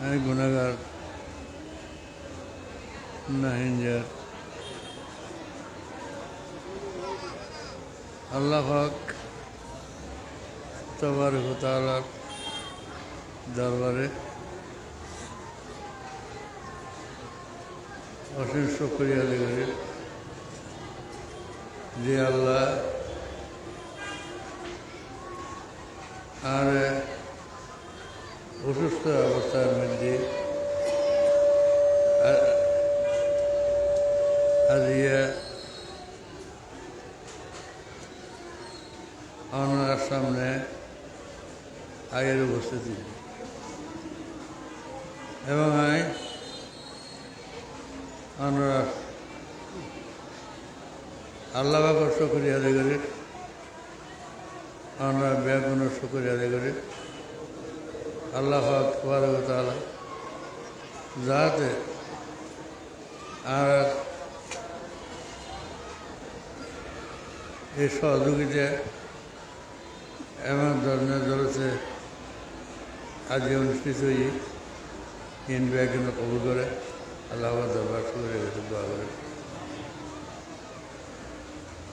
আমি গুণাগার নাহিনজার আল্লাহ হক তবার তালার দরবারে অসীম শুক্রিয়া দেবে যে আল্লাহ আর অসুস্থ অবস্থার মধ্যে আজিয়া ওনার সামনে আগের উপস্থিতি। এবং আমি আমরা আল্লাহ বাবার শুক্রিয়া আদায় করি। আমরা ব্যাগুণ শুক্রিয়া আদায় করি। আল্লাহ তালা যাতে আর এই সহযোগিতা এমন ধরনের জলসে আজকে অনুষ্ঠিত হই ইন ব্যাগুণ কবুল করে, আল্লাহ দরবার গেছে দোয়া করে।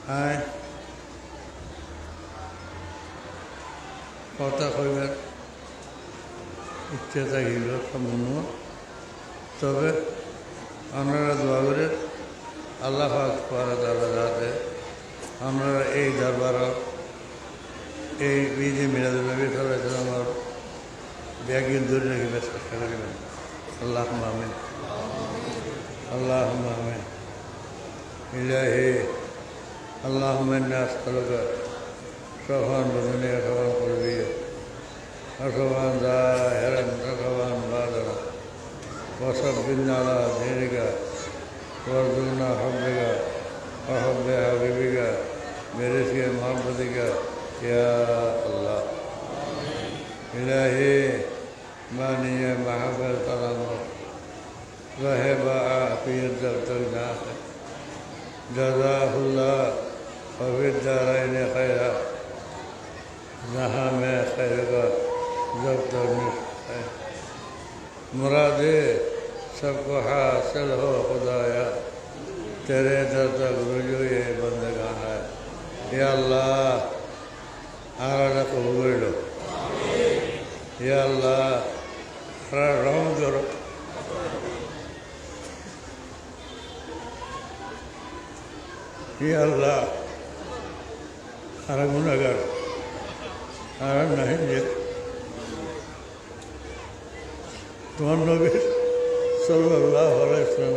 হ্যাঁ কথা কইবার ইত্যাদিগুলো সম্ভব তবে আপনারা দোয়া করে আল্লাহ পারে তারা যাতে আপনারা এই দরবার এই বিধি মিরাজুল নবী সাল্লাহ ব্যাগিন ধরে রাখবেন চেষ্টা রাখবেন আল্লাহ মামিন আল্লাহ মামিন ইলাহে আল্লাহ মান্না আসলকা সহান বদনে সহান করবি ரகவான் ஹெரன் ரகவான் வாதன வசப்பின்னாலா தீனிகா வர்துனா ஹப்பிகா அஹப்பே ஹபிபிகா மெரிசிய மாம்பதிகா யா அல்லா இலஹி மானிய மகபல் தலமோ رحب في درد الناس جزاه الله وفي الدارين خيرا نها میں خیر दौड़ने है मुरादे सबको हासिल हो, खुदाया। तेरे दर तक रुजू ये बंदगा है। या अल्लाह, आराधना कबूल लो। या अल्लाह रहम करो या अल्लाह हरा गुनागर हरा नहीं তোমার নবীর সাল্লাহ ইসলাম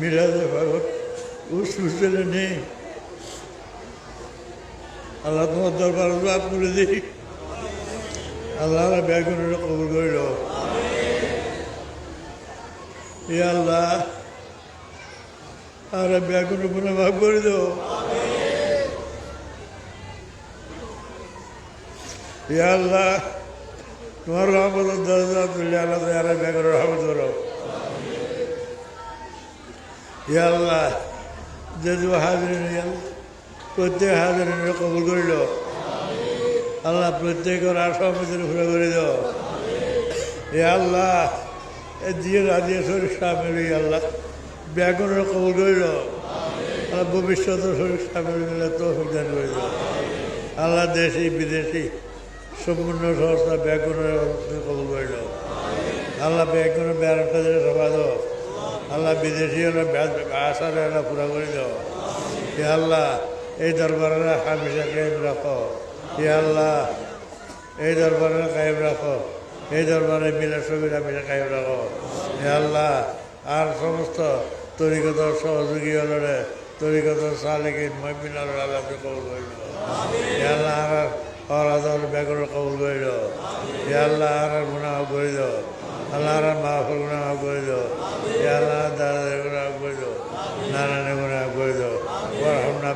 মিলাদে ভাগত উস উসলে নেই। আল্লাহ তোমার দরবার লাভ করে দিই। আল্লাহ ব্যাগুনের কবুল করে দাও ই আল্লাহ, আর ব্যাগুনের গুণে ভাগ করে দাও। ইয়া আল্লাহ তোমার রহমত আল্লাহ তারা বেগর রহমত করো। ইয়া আল্লাহ যদি হাজির প্রত্যেক হাজির কবুল করিল। আল্লাহ, প্রত্যেকের আসামের ঘুরে করে দাও। এ আল্লাহ, এ দিয়ে রাজিয়ে শরীর হই, আল্লাহ। ব্যাগনের কবুল করিল। আল্লাহ, ভবিষ্যতের শরীর সামিল হইলে তো দান করে দাও আল্লাহ, দেশি, বিদেশি, সম্পূর্ণ সংস্থা করিল আল্লাহ ব্যাগুনের ব্যারামটা দিলে সবাই দাও আল্লাহ বিদেশি হলে আশারে এলা পুরা করে দাও। হে আল্লাহ, এই দরবারে হামিশা কায়েম রাখো। হে আল্লাহ, এই দরবারে কায়েম রাখো। এই দরবারে মিলা ছবি হামিশা কায়েম রাখো। হে আল্লাহ, আর সমস্ত তরিগত সহযোগী হলে তরিগত সালেকিন মহিমিনার আল্লাহ কবল করিল আল্লাহ, আর অরাধর ব্যাগর কবুল করে দাও হে আল্লাহ, আর গুণা করে দাও। আল্লাহ মাফর গুণা করে দাও। হে আল্লাহ দাদাদের গুণা করে দাও। নারায়ণের গুণা করে দাও। ওর হামনা